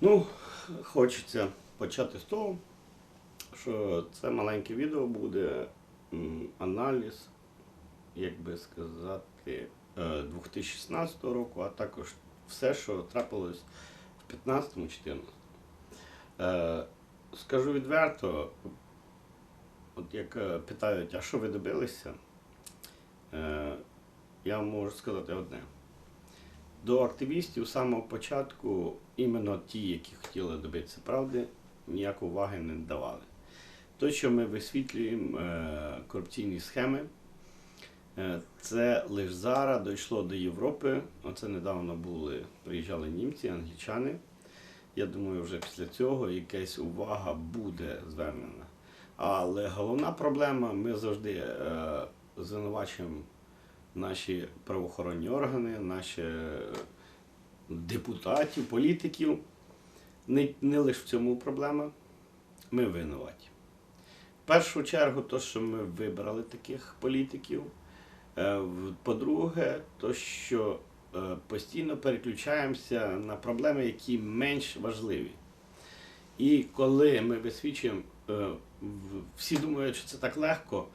Ну, хочеться почати з того, що це маленьке відео буде аналіз, як би сказати, е, 2016 року, а також все, що трапилось в 15-14. Е, Скажу відверто, от як е, питають, а що ви добилися, е, я можу сказати одне. До активістів самого початку іменно ті, які хотіли добитися правди, ніякої уваги не давали. То, що ми висвітлюємо е, корупційні схеми, е, це лише зараз дійшло до Європи. Оце недавно були, приїжджали німці, англічани. Я думаю, вже після цього якась увага буде звернена. Але головна проблема, ми завжди е, звинувачуємо наші правоохоронні органи, наші е, депутатів, політиків. Не, не лише в цьому проблема, ми винуваті. В першу чергу, то, що ми вибрали таких політиків. Е, По-друге, то, що е, постійно переключаємося на проблеми, які менш важливі. І коли ми висвічуємо, всі думають, що це так легко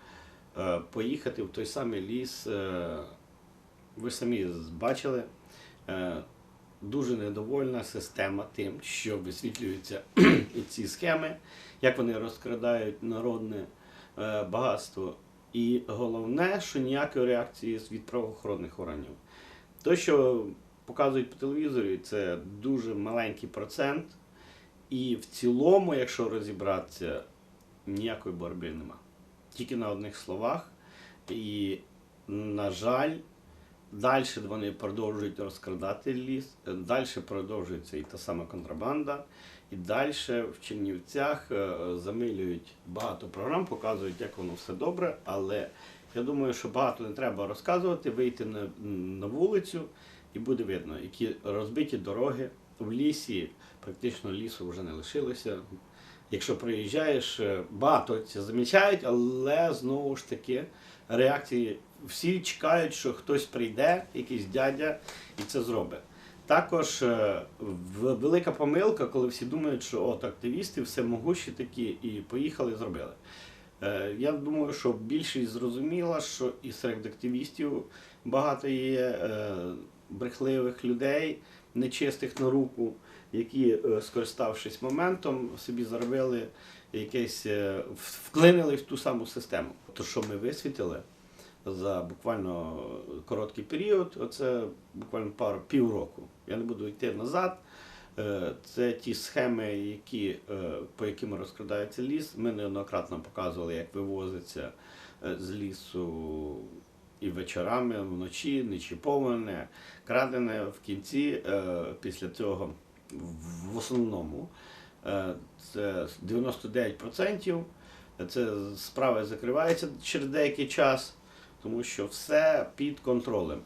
поїхати в той самий ліс. е, Ви самі бачили, е, дуже недовольна система тим, що висвітлюються ці схеми, як вони розкрадають народне е, багатство. І головне, що ніякої реакції від правоохоронних органів. Те, що показують по телевізорі, це дуже маленький процент. І в цілому, якщо розібратися, ніякої боротьби нема. Тільки на одних словах. І, на жаль, далі вони продовжують розкрадати ліс, далі продовжується і та сама контрабанда, і далі в Чернівцях е, замилюють багато програм, показують, як воно все добре, але я думаю, що багато не треба розказувати, вийти на, на вулицю і буде видно, які розбиті дороги в лісі, практично лісу вже не лишилося. Якщо приїжджаєш, е, багато це замічають, але знову ж таки реакції всі чекають, що хтось прийде, якийсь дядя, і це зробить. Також е, велика помилка, коли всі думають, що от активісти все могущі такі і поїхали, зробили. Е, Я думаю, що більшість зрозуміла, що і серед активістів багато є брехливих людей, нечистих на руку, які, е, скориставшись моментом, собі заробили якесь, е, вклинили в ту саму систему. То, що ми висвітили за буквально короткий період, оце буквально пару півроку. Я не буду йти назад. Е, Це ті схеми, які, по яким розкрадається ліс. Ми неоднократно показували, як вивозиться з лісу і вечорами, вночі, нечіповане, крадене в кінці, е, після цього в- основному. е, Це 99%. Це справа закривається через деякий час, тому що все під контролем.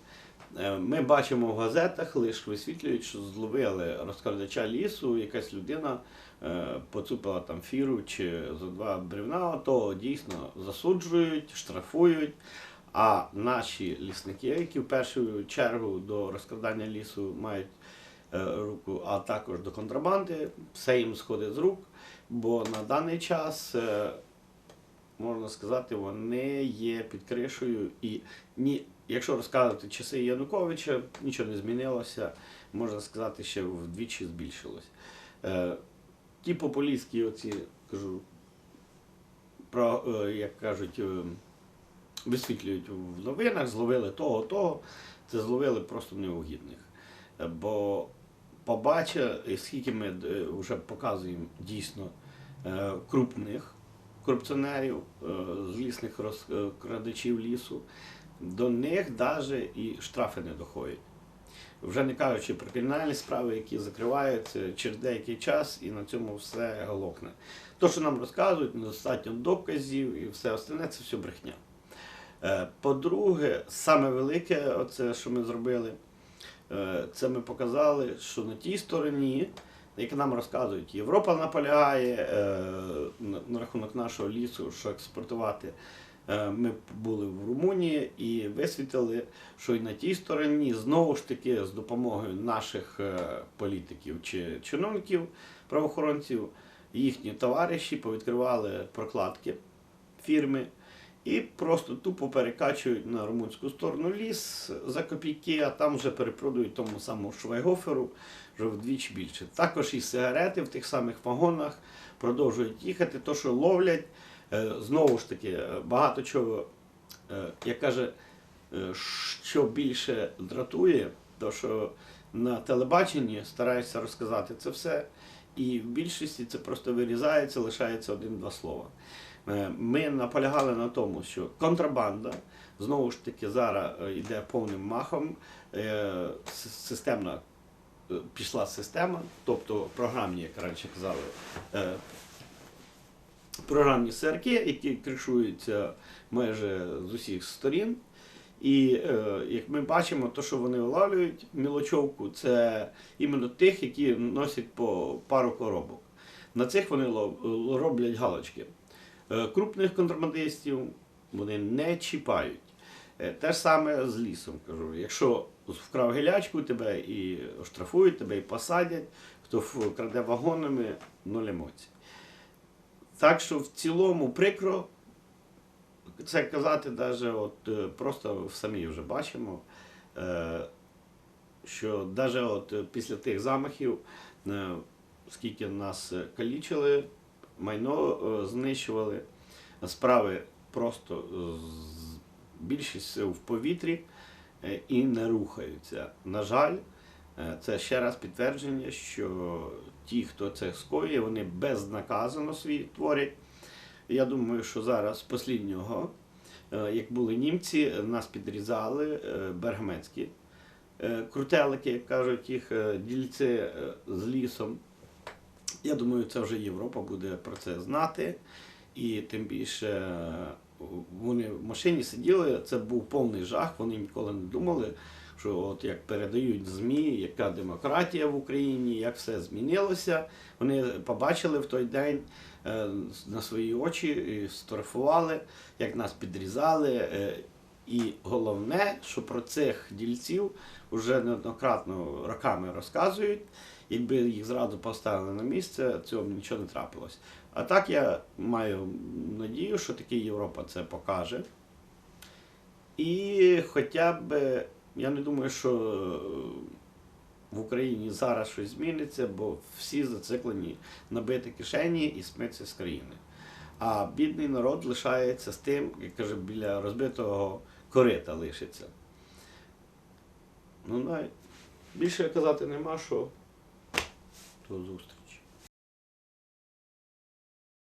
Е, Ми бачимо в газетах, лише висвітлюють, що зловили розкрадача лісу, якась людина поцупила там фіру чи за два бревна, то дійсно засуджують, штрафують. А наші лісники, які в першу чергу до розкрадання лісу мають е, руку, а також до контрабанди, все їм сходить з рук, бо на даний час. е, Можна сказати, вони є під кришею, і ні, якщо розказувати часи Януковича, нічого не змінилося, можна сказати, ще вдвічі збільшилось. Е, ті популістські оці, кажу, про, е, як кажуть, е, висвітлюють в новинах, зловили того, того, це зловили просто неугідних. Бо побачив, скільки ми е, вже показуємо дійсно е, крупних корупціонерів, е, злісних розкрадачів лісу, до них навіть і штрафи не доходять. Вже не кажучи про кримінальні справи, які закриваються через деякий час, і на цьому все галокне. То, що нам розказують, недостатньо доказів і все остальне, це все брехня. Е, По-друге, саме велике, оце, що ми зробили, е, це ми показали, що на тій стороні, як нам розказують, Європа наполягає е, на, рахунок нашого лісу, що експортувати. Ми були в Румунії і висвітили, що і на тій стороні знову ж таки з допомогою наших політиків чи чиновників, правоохоронців, їхні товариші повідкривали прокладки фірми і просто тупо перекачують на румунську сторону ліс за копійки, а там вже перепродають тому самому Швайгоферу вже вдвічі більше. Також і сигарети в тих самих вагонах продовжують їхати, то що ловлять. Е, Знову ж таки, багато чого, е, як каже, е, що більше дратує, то що на телебаченні стараються розказати це все, і в більшості це просто вирізається, лишається один-два слова. Е, Ми наполягали на тому, що контрабанда знову ж таки зараз е, йде повним махом. Е, Системна пішла система, тобто програмні, як раніше казали, програмні серки, які кришуються майже з усіх сторін. І як ми бачимо, то, що вони вилавлюють мілочовку, це іменно тих, які носять по пару коробок. На цих вони роблять галочки. Е, крупних контрабандистів вони не чіпають. Е, Те ж саме з лісом кажу. Якщо вкрав гілячку, тебе і штрафують, тебе і посадять, хто краде вагонами, нуль емоцій. Так що в цілому прикро це казати, даже от, е, просто самі вже бачимо, що навіть після тих замахів, скільки нас калічили, майно е, знищували, справи просто більшість в повітрі е, і не рухаються. На жаль, е, це ще раз підтвердження, що ті, хто це скоює, вони безнаказано свій творять. Я думаю, що зараз е, як були німці, нас підрізали бергменські крутелики, як кажуть, їх дільці з лісом. Я думаю, це вже Європа буде про це знати. І тим більше вони в машині сиділи, це був повний жах, вони ніколи не думали, що от як передають ЗМІ, яка демократія в Україні, як все змінилося. Вони побачили в той день е, на свої очі і сфотографували, як нас підрізали. е, І головне, що про цих дільців вже неоднократно роками розказують. Якби їх зразу поставили на місце, цього б нічого не трапилось. А так я маю надію, що таки Європа це покаже. І хоча б, я не думаю, що в Україні зараз щось зміниться, бо всі зациклені набити кишені і смитися з країни. А бідний народ лишається з тим, як каже, біля розбитого корита лишиться. Ну, навіть більше казати нема що. До зустрічі.